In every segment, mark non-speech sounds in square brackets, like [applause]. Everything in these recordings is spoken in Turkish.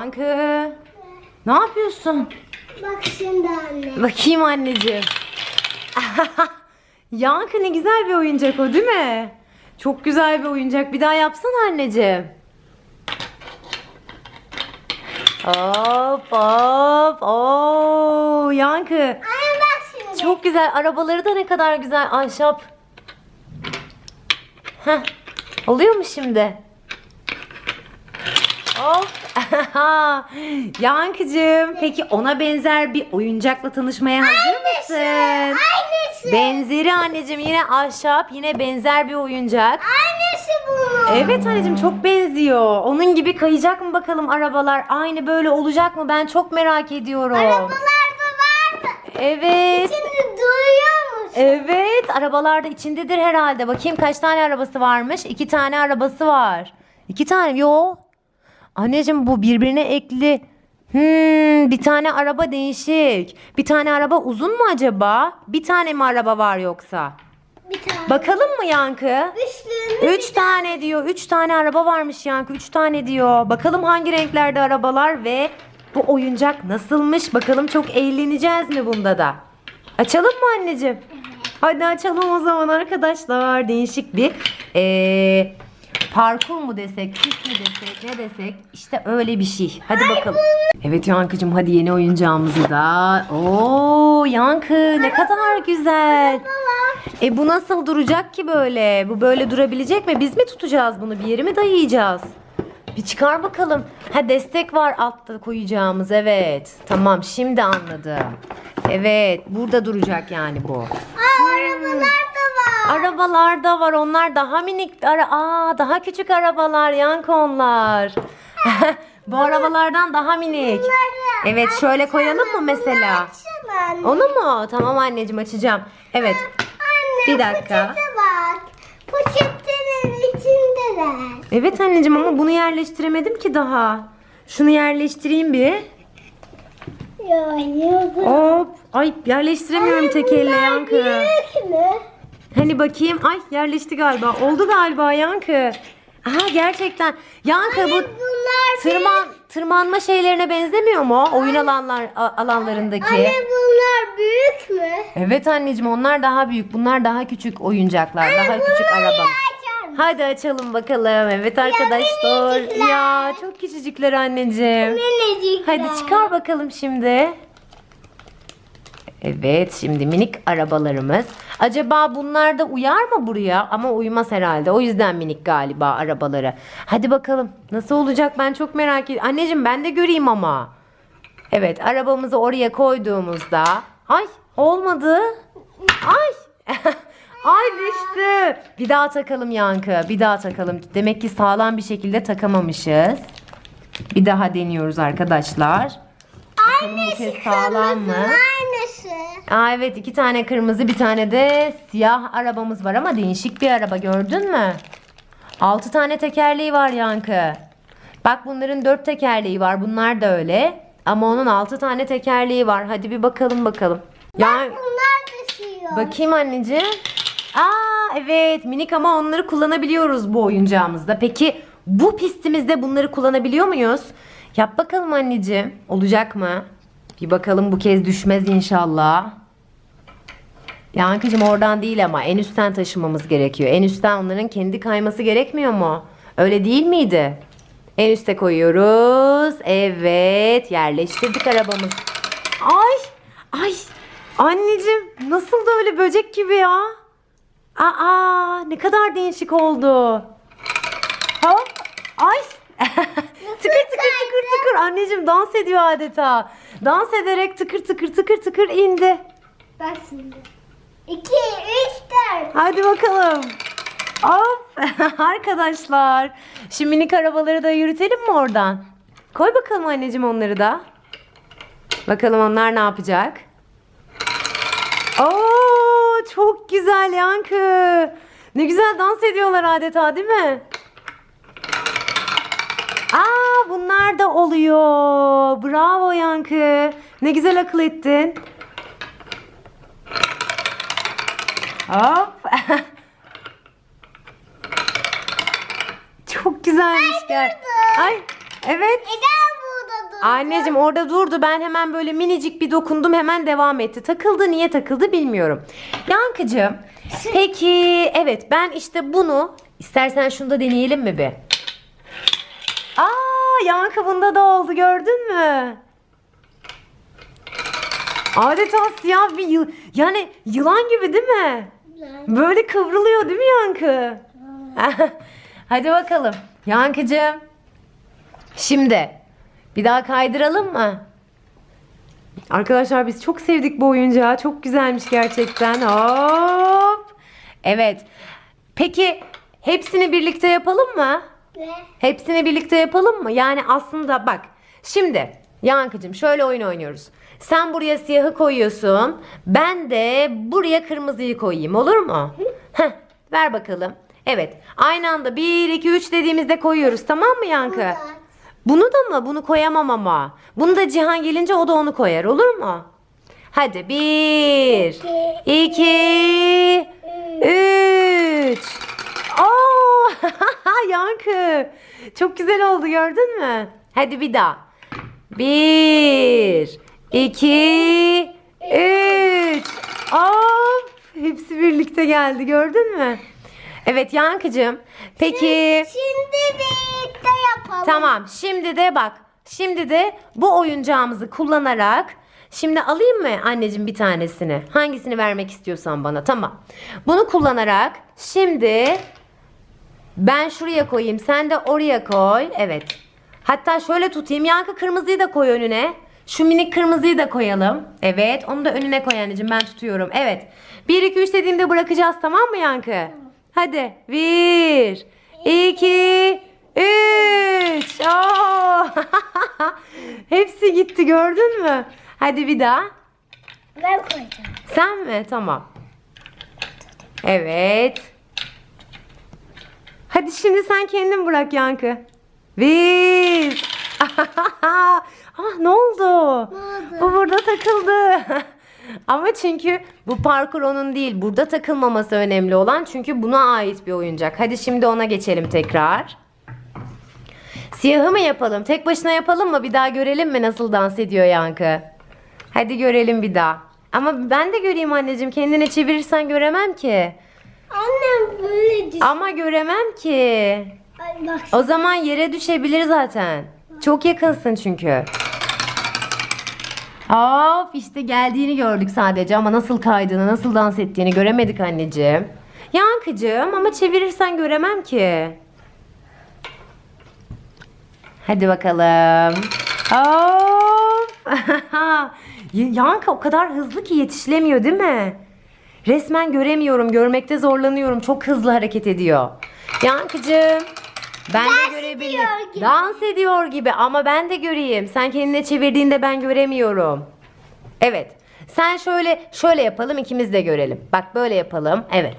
Yankı. Ne yapıyorsun? Bak şimdi anne. Bakayım anneciğim. [laughs] Yankı ne güzel bir oyuncak o değil mi? Çok güzel bir oyuncak. Bir daha yapsana anneciğim. Hop hop. Oo, Yankı. Anne bak şimdi. Çok güzel. Arabaları da ne kadar güzel. Ahşap. Heh. Oluyor mu şimdi? Of. [laughs] Yankıcığım peki ona benzer bir oyuncakla tanışmaya hazır mısın? Aynısı. Benzeri anneciğim yine ahşap yine benzer bir oyuncak. Aynısı bu. Evet anneciğim çok benziyor. Onun gibi kayacak mı bakalım arabalar? Aynı böyle olacak mı? Ben çok merak ediyorum. Arabalarda vardı. Evet. Şimdi duyuyor musun? Evet, arabalarda içindedir herhalde. Bakayım kaç tane arabası varmış? İki tane arabası var. İki tane, yo. Anneciğim bu birbirine ekli. Hmm, bir tane araba değişik. Bir tane araba uzun mu acaba? Bir tane mi araba var yoksa? Bir tane. Bakalım mı Yankı? Üçlüğünü Üç tane diyor. Üç tane araba varmış Yankı. Üç tane diyor. Bakalım hangi renklerde arabalar ve bu oyuncak nasılmış? Bakalım çok eğleneceğiz mi bunda da? Açalım mı anneciğim? Hadi açalım o zaman arkadaşlar. Değişik bir eee, parkur mu desek, pist mi desek, ne desek? İşte öyle bir şey. Hadi bakalım. Evet Yankıcığım hadi yeni oyuncağımızı da. Oo Yankı ne kadar güzel. E bu nasıl duracak ki böyle? Bu böyle durabilecek mi? Biz mi tutacağız bunu? Bir yere mi dayayacağız? Bir çıkar bakalım. Ha destek var altta koyacağımız. Evet. Tamam şimdi anladım. Evet burada duracak yani bu. Aa, arabalar. Arabalar da var. Onlar daha minik. Ara Aa daha küçük arabalar. Yankı onlar. [laughs] bu arabalardan daha minik. Evet şöyle koyalım mı mesela? Anne. Onu mu? Tamam anneciğim açacağım. Evet. Anne Bir dakika. Poşetlerin içindeler. Evet anneciğim ama bunu yerleştiremedim ki daha. Şunu yerleştireyim bir. Hop. Ay yerleştiremiyorum tek elle Yankı. Büyük mü? Hani bakayım. Ay yerleşti galiba. Oldu galiba Yankı. Aha gerçekten. Yankı bu Bunlar tırman tırmanma şeylerine benzemiyor mu? Oyun alanlar a- alanlarındaki. Anne bunlar büyük mü? Evet anneciğim onlar daha büyük. Bunlar daha küçük oyuncaklar. Daha küçük araba. Açar mı? Hadi açalım bakalım. Evet arkadaşlar. minicikler. Ya çok küçücükler anneciğim. Minicikler. Hadi çıkar bakalım şimdi. Evet şimdi minik arabalarımız. Acaba bunlar da uyar mı buraya? Ama uymaz herhalde. O yüzden minik galiba arabaları. Hadi bakalım nasıl olacak ben çok merak ediyorum. Anneciğim ben de göreyim ama. Evet arabamızı oraya koyduğumuzda. Ay olmadı. Ay. [laughs] Ay düştü. Bir daha takalım Yankı. Bir daha takalım. Demek ki sağlam bir şekilde takamamışız. Bir daha deniyoruz arkadaşlar. Bakalım bu kez sağlam mı? Aynısı. Aa evet iki tane kırmızı bir tane de siyah arabamız var ama değişik bir araba gördün mü? Altı tane tekerleği var Yankı. Bak bunların dört tekerleği var bunlar da öyle. Ama onun altı tane tekerleği var. Hadi bir bakalım bakalım. Ya Bunlar düşüyor. bakayım anneciğim. Aa evet minik ama onları kullanabiliyoruz bu oyuncağımızda. Peki bu pistimizde bunları kullanabiliyor muyuz? Yap bakalım anneciğim. Olacak mı? Bir bakalım bu kez düşmez inşallah. Yankıcığım oradan değil ama en üstten taşımamız gerekiyor. En üstten onların kendi kayması gerekmiyor mu? Öyle değil miydi? En üste koyuyoruz. Evet yerleştirdik arabamız. Ay ay anneciğim nasıl da öyle böcek gibi ya? Aa ne kadar değişik oldu. Hop ay. [laughs] tıkır tıkır tıkır tıkır anneciğim dans ediyor adeta. Dans ederek tıkır tıkır tıkır tıkır indi. Bak şimdi. İki, üç, dört. Hadi bakalım. Hop. [laughs] Arkadaşlar. Şimdi minik arabaları da yürütelim mi oradan? Koy bakalım anneciğim onları da. Bakalım onlar ne yapacak? Oo, çok güzel Yankı. Ne güzel dans ediyorlar adeta değil mi? Aa bunlar oluyor. Bravo Yankı. Ne güzel akıl ettin. Hop. [laughs] Çok güzelmiş gel. Ay evet. Neden burada Anneciğim orada durdu. Ben hemen böyle minicik bir dokundum. Hemen devam etti. Takıldı. Niye takıldı bilmiyorum. Yankıcığım. Peki evet ben işte bunu istersen şunu da deneyelim mi bir? Aa Yankı bunda da oldu gördün mü? Adeta siyah bir yıl yani yılan gibi değil mi? Böyle kıvrılıyor değil mi Yankı? [laughs] Hadi bakalım. Yankıcığım. Şimdi bir daha kaydıralım mı? Arkadaşlar biz çok sevdik bu oyuncağı. Çok güzelmiş gerçekten. Hop. Evet. Peki hepsini birlikte yapalım mı? Hepsini birlikte yapalım mı? Yani aslında bak. Şimdi Yankıcığım şöyle oyun oynuyoruz. Sen buraya siyahı koyuyorsun. Ben de buraya kırmızıyı koyayım. Olur mu? Heh, ver bakalım. Evet. Aynı anda 1, 2, 3 dediğimizde koyuyoruz. Tamam mı Yankı? da. Bunu da mı? Bunu koyamam ama. Bunu da Cihan gelince o da onu koyar. Olur mu? Hadi. 1, 2, 3. Oo! [laughs] Yankı. Çok güzel oldu gördün mü? Hadi bir daha. 1, 2, 3. Hop! Hepsi birlikte geldi gördün mü? Evet Yankıcığım. Peki. Şimdi birlikte yapalım. Tamam. Şimdi de bak. Şimdi de bu oyuncağımızı kullanarak Şimdi alayım mı anneciğim bir tanesini? Hangisini vermek istiyorsan bana. Tamam. Bunu kullanarak şimdi ben şuraya koyayım. Sen de oraya koy. Evet. Hatta şöyle tutayım. Yankı kırmızıyı da koy önüne. Şu minik kırmızıyı da koyalım. Evet. Onu da önüne koy anneciğim. Ben tutuyorum. Evet. 1 2 3 dediğimde bırakacağız tamam mı Yankı? Hadi. 1 2 3 Oo! [laughs] Hepsi gitti gördün mü? Hadi bir daha. Ben koyacağım. Sen mi? Tamam. Evet. Hadi şimdi sen kendin bırak Yankı. Bir. [laughs] ah ne oldu? oldu? Bu burada takıldı. [laughs] Ama çünkü bu parkur onun değil. Burada takılmaması önemli olan. Çünkü buna ait bir oyuncak. Hadi şimdi ona geçelim tekrar. Siyahı mı yapalım? Tek başına yapalım mı? Bir daha görelim mi nasıl dans ediyor Yankı? Hadi görelim bir daha. Ama ben de göreyim anneciğim. Kendine çevirirsen göremem ki. Annem böyle düş. Ama göremem ki. Ay bak. O zaman yere düşebilir zaten. Çok yakınsın çünkü. Hop işte geldiğini gördük sadece ama nasıl kaydığını, nasıl dans ettiğini göremedik anneciğim. Yankıcığım ama çevirirsen göremem ki. Hadi bakalım. Hop. [laughs] Yankı o kadar hızlı ki yetişilemiyor değil mi? Resmen göremiyorum, görmekte zorlanıyorum. Çok hızlı hareket ediyor. Yankıcığım, ben de görebilirim. ediyor gibi. Dans ediyor gibi ama ben de göreyim. Sen kendine çevirdiğinde ben göremiyorum. Evet. Sen şöyle şöyle yapalım ikimiz de görelim. Bak böyle yapalım. Evet.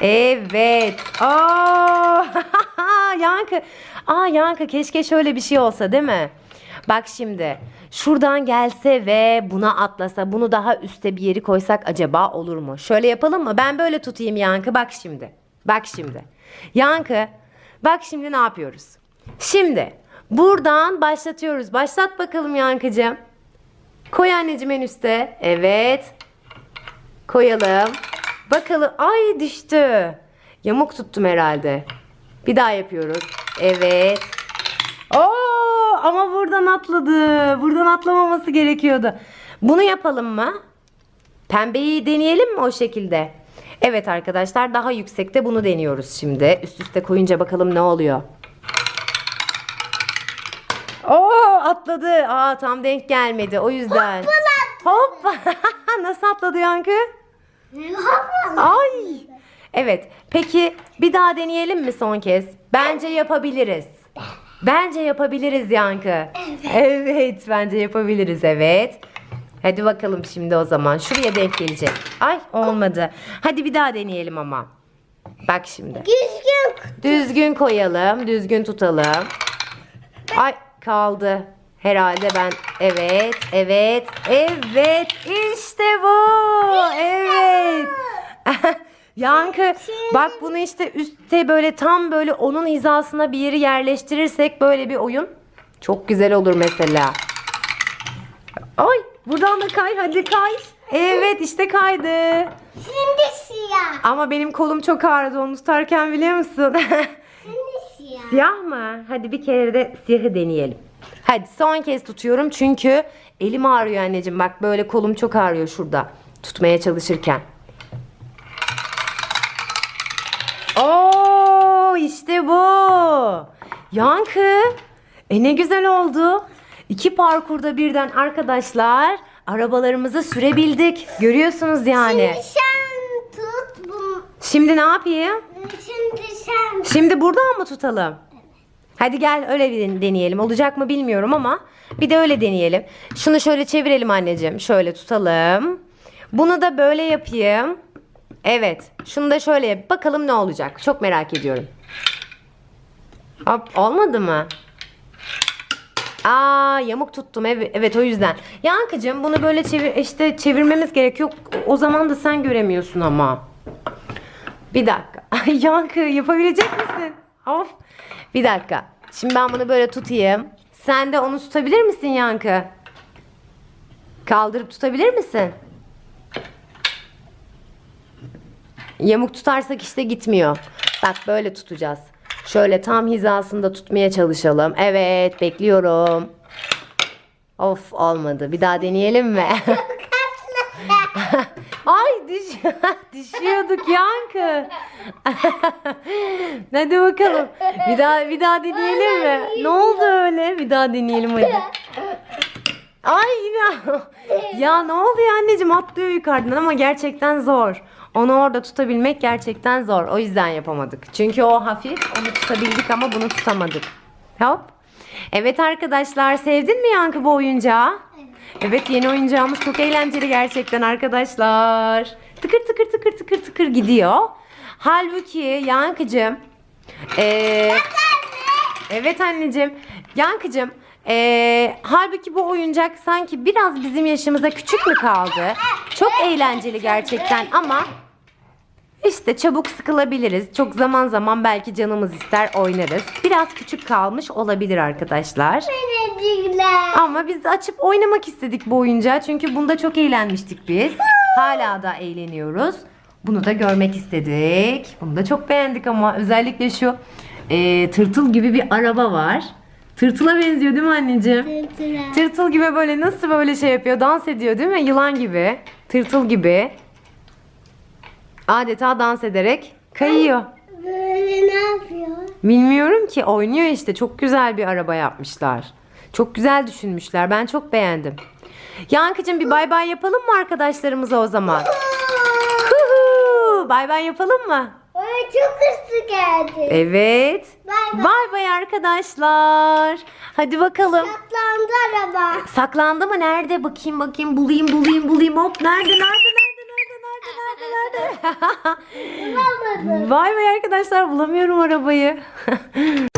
Evet. Aa! [laughs] Yankı. Aa Yankı keşke şöyle bir şey olsa değil mi? Bak şimdi. Şuradan gelse ve buna atlasa, bunu daha üste bir yeri koysak acaba olur mu? Şöyle yapalım mı? Ben böyle tutayım Yankı. Bak şimdi. Bak şimdi. Yankı. Bak şimdi ne yapıyoruz? Şimdi buradan başlatıyoruz. Başlat bakalım Yankıcığım. Koy anneciğim en üste. Evet. Koyalım. Bakalım. Ay düştü. Yamuk tuttum herhalde. Bir daha yapıyoruz. Evet. Oo, ama buradan atladı. Buradan atlamaması gerekiyordu. Bunu yapalım mı? Pembeyi deneyelim mi o şekilde? Evet arkadaşlar daha yüksekte bunu deniyoruz şimdi. Üst üste koyunca bakalım ne oluyor. Oo atladı. Aa tam denk gelmedi o yüzden. Hop. [laughs] Nasıl atladı Yankı? Ay. Evet. Peki bir daha deneyelim mi son kez? Bence yapabiliriz. Bence yapabiliriz Yankı. Evet. bence yapabiliriz evet. Hadi bakalım şimdi o zaman. Şuraya denk gelecek. Ay olmadı. Hadi bir daha deneyelim ama. Bak şimdi. Düzgün. Düzgün koyalım. Düzgün tutalım. Ay kaldı. Herhalde ben evet evet evet işte bu evet [laughs] Yankı bak bunu işte üstte böyle tam böyle onun hizasına bir yeri yerleştirirsek böyle bir oyun Çok güzel olur mesela. Ay buradan da kay hadi kay. Evet işte kaydı. Şimdi siyah. Ama benim kolum çok ağrıdı onu tutarken biliyor musun? [laughs] Şimdi siyah. Siyah mı? Hadi bir kere de siyahı deneyelim. Hadi son kez tutuyorum çünkü elim ağrıyor anneciğim. Bak böyle kolum çok ağrıyor şurada. Tutmaya çalışırken. İşte bu. Yankı. E ne güzel oldu. İki parkurda birden arkadaşlar arabalarımızı sürebildik. Görüyorsunuz yani. Şimdi sen tut bunu. Şimdi ne yapayım? Şimdi sen. Şimdi buradan mı tutalım? Hadi gel öyle bir deneyelim. Olacak mı bilmiyorum ama bir de öyle deneyelim. Şunu şöyle çevirelim anneciğim. Şöyle tutalım. Bunu da böyle yapayım. Evet. Şunu da şöyle yap. Bakalım ne olacak. Çok merak ediyorum. Hop olmadı mı? Aa yamuk tuttum evet, o yüzden. Yankıcığım bunu böyle çevir işte çevirmemiz gerekiyor. O zaman da sen göremiyorsun ama. Bir dakika. [laughs] Yankı yapabilecek misin? Of. Bir dakika. Şimdi ben bunu böyle tutayım. Sen de onu tutabilir misin Yankı? Kaldırıp tutabilir misin? Yamuk tutarsak işte gitmiyor. Bak böyle tutacağız. Şöyle tam hizasında tutmaya çalışalım. Evet bekliyorum. Of olmadı. Bir daha deneyelim mi? [laughs] [laughs] Ay düş [laughs] düşüyorduk yankı. hadi bakalım. Bir daha bir daha deneyelim mi? Ne oldu öyle? Bir daha deneyelim hadi. Ay yine. ya ne oluyor anneciğim atlıyor yukarıdan ama gerçekten zor. Onu orada tutabilmek gerçekten zor. O yüzden yapamadık. Çünkü o hafif onu tutabildik ama bunu tutamadık. Hop. Evet arkadaşlar sevdin mi Yankı bu oyuncağı? Evet yeni oyuncağımız çok eğlenceli gerçekten arkadaşlar. Tıkır tıkır tıkır tıkır tıkır gidiyor. Halbuki Yankıcığım ee, Evet anneciğim. Yankıcığım ee, halbuki bu oyuncak sanki biraz bizim yaşımıza küçük mü kaldı? Çok eğlenceli gerçekten ama işte çabuk sıkılabiliriz. Çok zaman zaman belki canımız ister oynarız. Biraz küçük kalmış olabilir arkadaşlar. Ama biz açıp oynamak istedik bu oyuncağı. Çünkü bunda çok eğlenmiştik biz. Hala da eğleniyoruz. Bunu da görmek istedik. Bunu da çok beğendik ama özellikle şu e, tırtıl gibi bir araba var. Tırtıla benziyor değil mi anneciğim? Tıtıra. Tırtıl gibi böyle nasıl böyle şey yapıyor? Dans ediyor değil mi? Yılan gibi. Tırtıl gibi. Adeta dans ederek kayıyor. Böyle ne yapıyor? Bilmiyorum ki oynuyor işte çok güzel bir araba yapmışlar. Çok güzel düşünmüşler ben çok beğendim. Yankıcığım bir bay bay yapalım mı arkadaşlarımıza o zaman? Bay bay yapalım mı? Ay çok hızlı geldi. Evet. Bay bay. Bay bay arkadaşlar. Hadi bakalım. Saklandı araba. Saklandı mı? Nerede? Bakayım bakayım bulayım bulayım bulayım. Hop nerede nerede nerede nerede nerede nerede nerede? Bulamadım. [laughs] Vay be arkadaşlar bulamıyorum arabayı. [laughs]